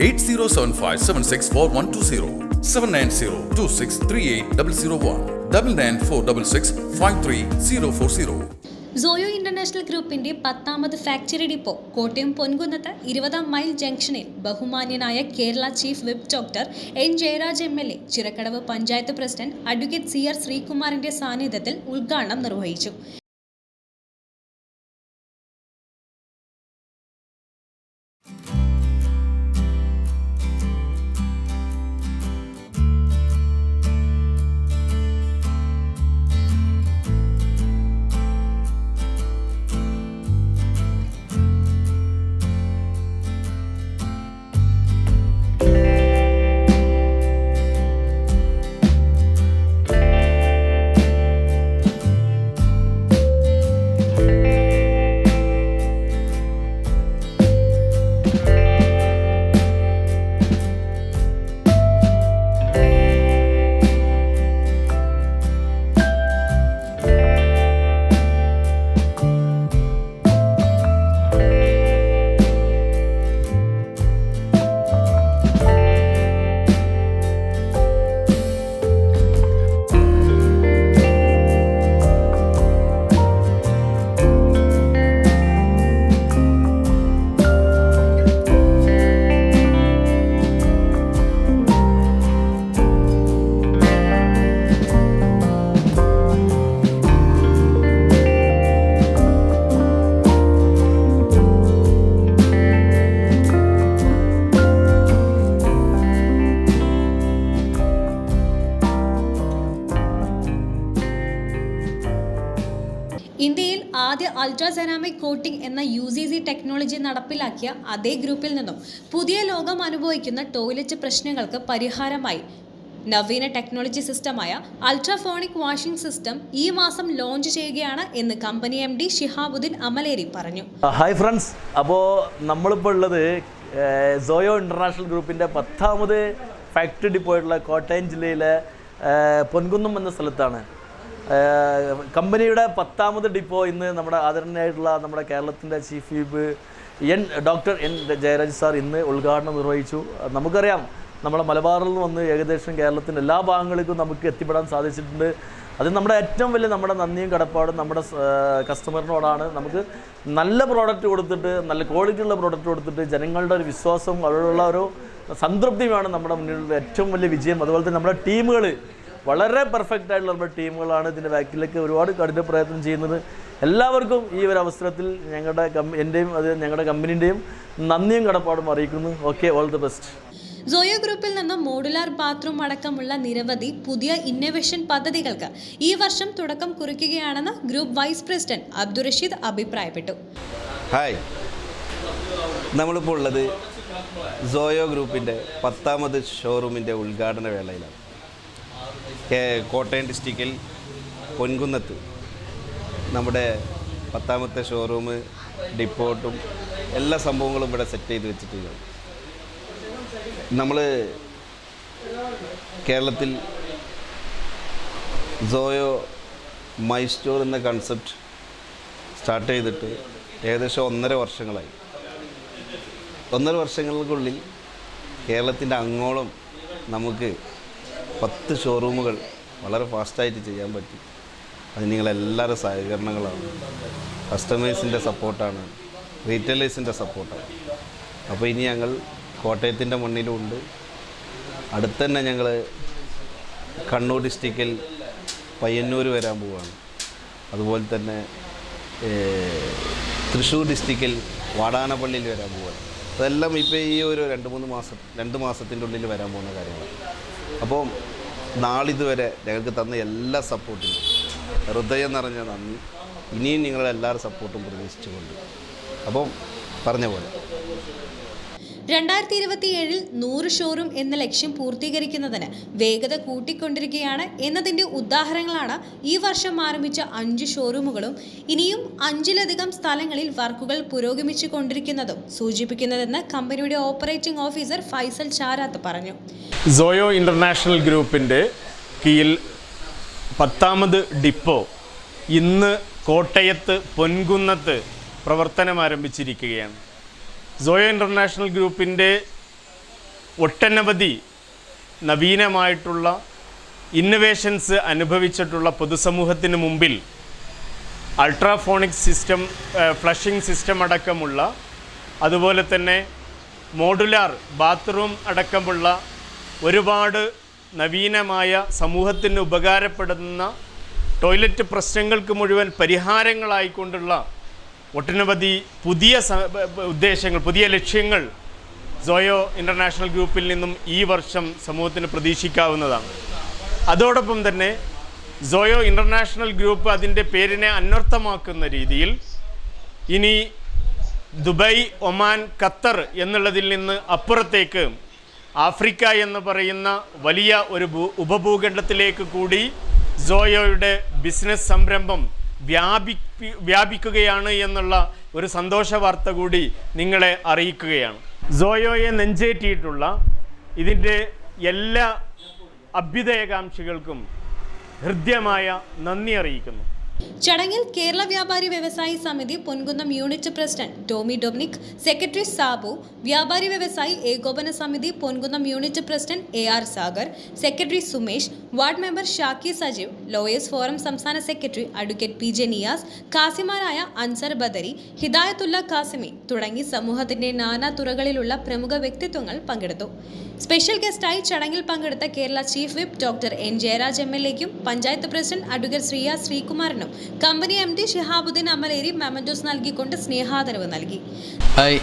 eight zero seven five seven six four one two zero seven nine zero two six three eight double zero one double nine four double six five three zero four zero Soyo international ഗ്രൂപ്പിന്റെ പത്താമത് factory depot Kottayam പൊൻകുന്നത്ത് ഇരുപതാം mile ജംഗ്ഷനിൽ ബഹുമാന്യനായ Kerala chief whip doctor N Jayaraj M L A Chirakkadavu panchayat president advocate C R ശ്രീകുമാറിന്റെ സാന്നിധ്യത്തിൽ ഉദ്ഘാടനം നിർവഹിച്ചു. ഇന്ത്യയിൽ ആദ്യ അൾട്രാസെറാമിക് കോട്ടിംഗ് എന്ന യു സി സി ടെക്നോളജി നടപ്പിലാക്കിയ അതേ ഗ്രൂപ്പിൽ നിന്നും പുതിയ ലോകം അനുഭവിക്കുന്ന ടോയ്ലറ്റ് പ്രശ്നങ്ങൾക്ക് പരിഹാരമായി നവീന ടെക്നോളജി സിസ്റ്റമായ അൾട്രാഫോണിക് വാഷിംഗ് സിസ്റ്റം ഈ മാസം ലോഞ്ച് ചെയ്യുകയാണ് എന്ന് company M D Shihabuddin Amaleri പറഞ്ഞു. Hi friends. അപ്പോൾ നമ്മളിപ്പോൾ ഉള്ളത് സോയോ ഇന്റർനാഷണൽ ഗ്രൂപ്പിന്റെ പത്താമത് ഫാക്ടറി ഡിപ്പോയിട്ടുള്ള കോട്ടയം ജില്ലയിലെ പൊൻകുന്നം എന്ന സ്ഥലത്താണ്. കമ്പനിയുടെ പത്താമത് ഡിപ്പോ ഇന്ന് നമ്മുടെ ആദരണീയായിട്ടുള്ള നമ്മുടെ കേരളത്തിന്റെ chief whip N doctor N Jayaraj sir ഇന്ന് ഉദ്ഘാടനം നിർവഹിച്ചു. നമുക്കറിയാം നമ്മുടെ മലബാറിൽ നിന്ന് വന്ന് ഏകദേശം കേരളത്തിന്റെ എല്ലാ ഭാഗങ്ങൾക്കും നമുക്ക് എത്തിപ്പെടാൻ സാധിച്ചിട്ടുണ്ട്. അത് നമ്മുടെ ഏറ്റവും വലിയ നമ്മുടെ നന്ദിയും കടപ്പാടും നമ്മുടെ കസ്റ്റമറിനോടാണ് നമുക്ക് നല്ല പ്രോഡക്റ്റ് കൊടുത്തിട്ട് നല്ല ക്വാളിറ്റി ഉള്ള പ്രോഡക്റ്റ് കൊടുത്തിട്ട് ജനങ്ങളുടെ ഒരു വിശ്വാസം അവരുള്ള ഒരു സംതൃപ്തിയുമാണ് നമ്മുടെ മുന്നിലുള്ള ഏറ്റവും വലിയ വിജയം. അതുപോലെ തന്നെ നമ്മുടെ ടീമുകൾ വളരെ പെർഫെക്റ്റ് ആയിട്ടുള്ള നമ്മുടെ ടീമുകളാണ് ഇതിന്റെ ബാക്കിലേക്ക് ഒരുപാട് കഠിന പ്രയത്നം ചെയ്യുന്നത്. എല്ലാവർക്കും ഈ ഒരു അവസരത്തിൽ ഞങ്ങളുടെ കം എന്റെയും അത് ഞങ്ങളുടെ കമ്പനീന്റെയും നന്ദിയും കടപ്പാടും അറിയിക്കുന്നു. Okay all the best Soyo ഗ്രൂപ്പിൽ നിന്ന് മോഡുലാർ ബാത്റൂം അടക്കമുള്ള നിരവധി പുതിയ ഇന്നോവേഷൻ പദ്ധതികൾക്ക് ഈ വർഷം തുടക്കം കുറിക്കുകയാണെന്ന് group vice president Abdul Rasheed അഭിപ്രായപ്പെട്ടു. ഹായ് നമ്മളിപ്പോൾ ഉള്ളത് സോയോ ഗ്രൂപ്പിന്റെ പത്താമത് ഷോറൂമിന്റെ ഉദ്ഘാടന വേളയിലാണ്. കോട്ടയം ഡിസ്ട്രിക്റ്റിൽ പൊൻകുന്നത്ത് നമ്മുടെ പത്താമത്തെ ഷോറൂം ഡിപ്പോട്ടും എല്ലാ സംഭവങ്ങളും ഇവിടെ സെറ്റ് ചെയ്ത് വെച്ചിട്ടുണ്ട് നമ്മൾ കേരളത്തിൽ സോയോ മൈ സ്റ്റോർ എന്ന കൺസെപ്റ്റ് സ്റ്റാർട്ട് ചെയ്തിട്ട് ഏകദേശം ഒന്നര വർഷങ്ങളായി. ഒന്നര വർഷങ്ങൾക്കുള്ളിൽ കേരളത്തിന്റെ അങ്ങോളം നമുക്ക് പത്ത് ഷോറൂമുകൾ വളരെ ഫാസ്റ്റായിട്ട് ചെയ്യാൻ പറ്റി. അത് നിങ്ങളെല്ലാവരും സഹകരണങ്ങളാണ്. കസ്റ്റമേഴ്സിന്റെ സപ്പോർട്ടാണ് റീറ്റെയിലേഴ്സിന്റെ സപ്പോർട്ടാണ് അപ്പോൾ ഇനി ഞങ്ങൾ കോട്ടയത്തിന്റെ മണ്ണിലുമുണ്ട് അടുത്തന്നെ ഞങ്ങൾ കണ്ണൂർ ഡിസ്ട്രിക്റ്റിൽ പയ്യന്നൂർ വരാൻ പോവുകയാണ് അതുപോലെ തന്നെ തൃശ്ശൂർ ഡിസ്ട്രിക്റ്റിൽ വാടാനപ്പള്ളിയിൽ വരാൻ പോവുകയാണ് അതെല്ലാം ഇപ്പോൾ ഈ ഒരു രണ്ട് മൂന്ന് മാസം രണ്ട് മാസത്തിന്റെ ഉള്ളിൽ വരാൻ പോകുന്ന കാര്യങ്ങളാണ്. അപ്പോൾ നാളിതുവരെ ഞങ്ങൾക്ക് തന്ന എല്ലാ സപ്പോർട്ടിനും ഹൃദയം നിറഞ്ഞ നന്ദി. ഇനിയും നിങ്ങളുടെ സപ്പോർട്ടും പ്രതീക്ഷിച്ചുകൊണ്ട്. അപ്പം പറഞ്ഞ പോലെ. രണ്ടായിരത്തി ഇരുപത്തിയേഴിൽ നൂറ് ഷോറൂം എന്ന ലക്ഷ്യം പൂർത്തീകരിക്കുന്നതിന് വേഗത കൂട്ടിക്കൊണ്ടിരിക്കുകയാണ് എന്നതിന്റെ ഉദാഹരണങ്ങളാണ് ഈ വർഷം ആരംഭിച്ച അഞ്ച് ഷോറൂമുകളും ഇനിയും അഞ്ചിലധികം സ്ഥലങ്ങളിൽ വർക്കുകൾ പുരോഗമിച്ചു കൊണ്ടിരിക്കുന്നതും സൂചിപ്പിക്കുന്നതെന്ന് കമ്പനിയുടെ ഓപ്പറേറ്റിംഗ് ഓഫീസർ ഫൈസൽ ചാരാത്ത് പറഞ്ഞു. സോയോ ഇന്റർനാഷണൽ ഗ്രൂപ്പിന്റെ കീഴിൽ പത്താമത് ഡിപ്പോ ഇന്ന് കോട്ടയത്ത് പൊൻകുന്നത്ത് പ്രവർത്തനം ആരംഭിച്ചിരിക്കുകയാണ് സോയോ ഇന്റർനാഷണൽ ഗ്രൂപ്പിന്റെ ഒട്ടനവധി നവീനമായിട്ടുള്ള ഇന്നവേഷൻസ് അനുഭവിച്ചിട്ടുള്ള പൊതുസമൂഹത്തിന് മുമ്പിൽ അൾട്രാഫോണിക് സിസ്റ്റം ഫ്ലഷിംഗ് സിസ്റ്റം അടക്കമുള്ള അതുപോലെ തന്നെ മോഡുലാർ ബാത്റൂം അടക്കമുള്ള ഒരുപാട് നവീനമായ സമൂഹത്തിന് ഉപകാരപ്പെടുന്ന ടോയ്ലറ്റ് പ്രശ്നങ്ങൾക്ക് മുഴുവൻ പരിഹാരങ്ങളായിക്കൊണ്ടുള്ള ഒട്ടനവധി പുതിയ ഉദ്ദേശങ്ങൾ പുതിയ ലക്ഷ്യങ്ങൾ സോയോ ഇന്റർനാഷണൽ ഗ്രൂപ്പിൽ നിന്നും ഈ വർഷം സമൂഹത്തിന് പ്രതീക്ഷിക്കാവുന്നതാണ്. അതോടൊപ്പം തന്നെ സോയോ ഇന്റർനാഷണൽ ഗ്രൂപ്പ് അതിന്റെ പേരിനെ അന്വർത്ഥമാക്കുന്ന രീതിയിൽ ഇനി ദുബായ് ഒമാൻ ഖത്തർ എന്നുള്ളതിൽ നിന്ന് അപ്പുറത്തേക്ക് ആഫ്രിക്ക എന്ന് പറയുന്ന വലിയ ഒരു ഉപഭൂഖണ്ഡത്തിലേക്ക് കൂടി സോയോയുടെ ബിസിനസ് സംരംഭം വ്യാപിപ്പി വ്യാപിക്കുകയാണ് എന്നുള്ള ഒരു സന്തോഷ വാർത്ത കൂടി നിങ്ങളെ അറിയിക്കുകയാണ്. സോയോയെ നെഞ്ചേറ്റിയിട്ടുള്ള ഇതിന്റെ എല്ലാ അഭ്യുദയകാംക്ഷികൾക്കും ഹൃദ്യമായ നന്ദി അറിയിക്കുന്നു. ചടങ്ങിൽ കേരള വ്യാപാരി വ്യവസായി സമിതി Ponkunnam unit president Tommy Dominic secretary Sabu വ്യാപാരി വ്യവസായി ഏകോപന സമിതി Ponkunnam unit president A R Sagar secretary Sumesh ward member Shaki Sajeev lawyers forum സംസ്ഥാന secretary advocate P J Niyas കാസിമാരായ Anzar Badari Hidayathulla Kasimi തുടങ്ങി സമൂഹത്തിന്റെ നാനാ തുറകളിലുള്ള പ്രമുഖ വ്യക്തിത്വങ്ങൾ പങ്കെടുത്തു. സ്പെഷ്യൽ ഗസ്റ്റായി ചടങ്ങിൽ പങ്കെടുത്ത Kerala chief whip doctor N Jayaraj M L എക്കും panchayat president advocate ശ്രീയ ശ്രീകുമാറിനും company M D Shihabuddin Amaleri mementos നൽകിക്കൊണ്ട് സ്നേഹാദരവ് നൽകി. ഹായ്.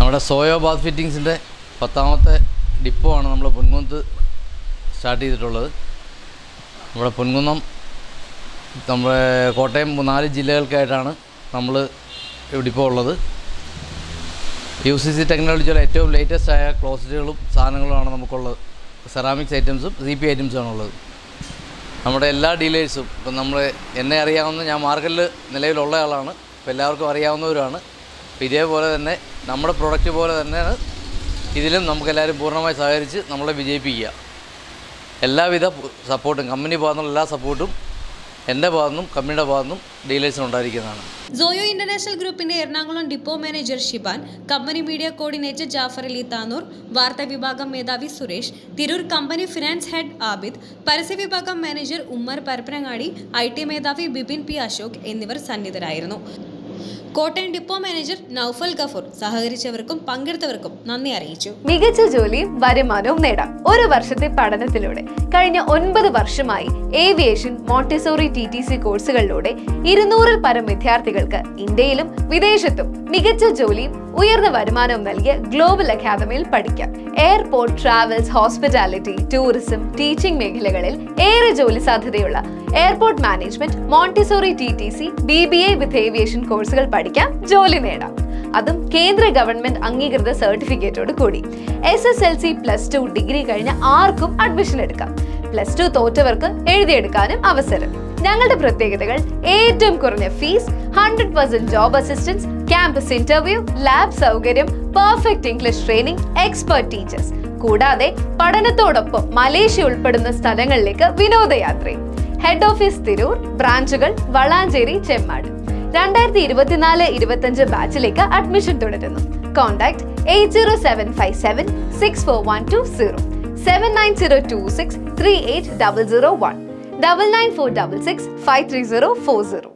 നമ്മുടെ സോയോ ബാത്ത് ഫിറ്റിങ്സിന്റെ പത്താമത്തെ ഡിപ്പോ ആണ് നമ്മൾ പൊൻകുന്നത്ത് സ്റ്റാർട്ട് ചെയ്തിട്ടുള്ളത്. നമ്മുടെ പൊൻകുന്നം നമ്മുടെ കോട്ടയം നാല് ജില്ലകൾക്കായിട്ടാണ് നമ്മൾ ഡിപ്പോ ഉള്ളത്. യു സി സി ടെക്നോളജിയുടെ ഏറ്റവും ലേറ്റസ്റ്റ് ആയ ക്ലോസറ്റുകളും സാധനങ്ങളുമാണ് നമുക്കുള്ളത്. സെറാമിക്സ് ഐറ്റംസും സി പി ഐറ്റംസും ആണുള്ളത്. നമ്മുടെ എല്ലാ ഡീലേഴ്സും ഇപ്പം നമ്മൾ എന്നെ അറിയാവുന്ന ഞാൻ മാർക്കറ്റിൽ നിലവിലുള്ള ആളാണ്. അപ്പോൾ എല്ലാവർക്കും അറിയാവുന്നവരാണ് അപ്പോൾ ഇതേപോലെ തന്നെ നമ്മുടെ പ്രൊഡക്റ്റ് പോലെ തന്നെയാണ് ഇതിലും നമുക്കെല്ലാവരും പൂർണമായി സഹകരിച്ച് നമ്മളെ വിജയിപ്പിക്കുക. എല്ലാവിധ സപ്പോർട്ടും കമ്പനി ഭാഗത്തുനിന്നുള്ള എല്ലാ സപ്പോർട്ടും എന്റെ ഭാഗത്തുനിന്നും കമ്പനിയുടെ ഭാഗത്തുനിന്നും ഡീലേഴ്സിന് ഉണ്ടായിരിക്കുന്നതാണ്. സോയോ ഇന്റർനാഷണൽ ഗ്രൂപ്പിന്റെ Ernakulam depot manager Shiban company media coordinator Jafar Ali Tanur വാർത്താ വിഭാഗം മേധാവി Suresh Tirur company finance head Abid പരസ്യ വിഭാഗം manager Ummer Parappanangadi I T മേധാവി ബിപിൻ പി അശോക് എന്നിവർ സന്നിധരായിരുന്നു. കോട്ടയം ഡിപ്പോ മാനേജർ നൌഫൽ ഗഫൂർ സഹകരിച്ചവർക്കും പങ്കെടുത്തവർക്കും നന്ദി അറിയിച്ചു. മികച്ച ജോലിയും വരുമാനവും നേടാം. ഒരു വർഷത്തെ പഠനത്തിലൂടെ കഴിഞ്ഞ ഒൻപത് വർഷമായി aviation Montessori T T C കോഴ്സുകളിലൂടെ ഇരുന്നൂറിൽ പരം വിദ്യാർത്ഥികൾക്ക് ഇന്ത്യയിലും വിദേശത്തും മികച്ച ജോലിയും ഉയർന്ന വരുമാനവും നൽകിയ ഗ്ലോബൽ അക്കാദമിയിൽ പഠിക്കാം. Airport travels hospitality tourism teaching മേഖലകളിൽ ഏറെ ജോലി സാധ്യതയുള്ള airport management Montessori T T C B B A with aviation കോഴ്സുകൾ പഠിക്കാം ജോലി നേടാം. അതും കേന്ദ്ര ഗവൺമെന്റ് അംഗീകൃത സർട്ടിഫിക്കറ്റോട് കൂടി. S S L C plus two degree കഴിഞ്ഞ ആർക്കും അഡ്മിഷൻ എടുക്കാം. പ്ലസ് ടു തോറ്റവർക്ക് എഴുതിയെടുക്കാനും അവസരം. ഞങ്ങളുടെ പ്രത്യേകതകൾ ഏറ്റവും കുറഞ്ഞ fees hundred percent job assistance campus interview lab സൗകര്യം perfect English training expert teachers കൂടാതെ പഠനത്തോടൊപ്പം മലേഷ്യ ഉൾപ്പെടുന്ന സ്ഥലങ്ങളിലേക്ക് വിനോദയാത്രയും. ഹെഡ് ഓഫീസ് തിരൂർ ബ്രാഞ്ചുകൾ വളാഞ്ചേരി ചെമ്മാട്. രണ്ടായിരത്തി ഇരുപത്തിനാല് ഇരുപത്തഞ്ച് ബാച്ചിലേക്ക് അഡ്മിഷൻ തുടരുന്നു. Contact eight zero seven five seven six four one two zero. Seven nine zero two six three eight double zero one. Double nine four double six five three zero four zero.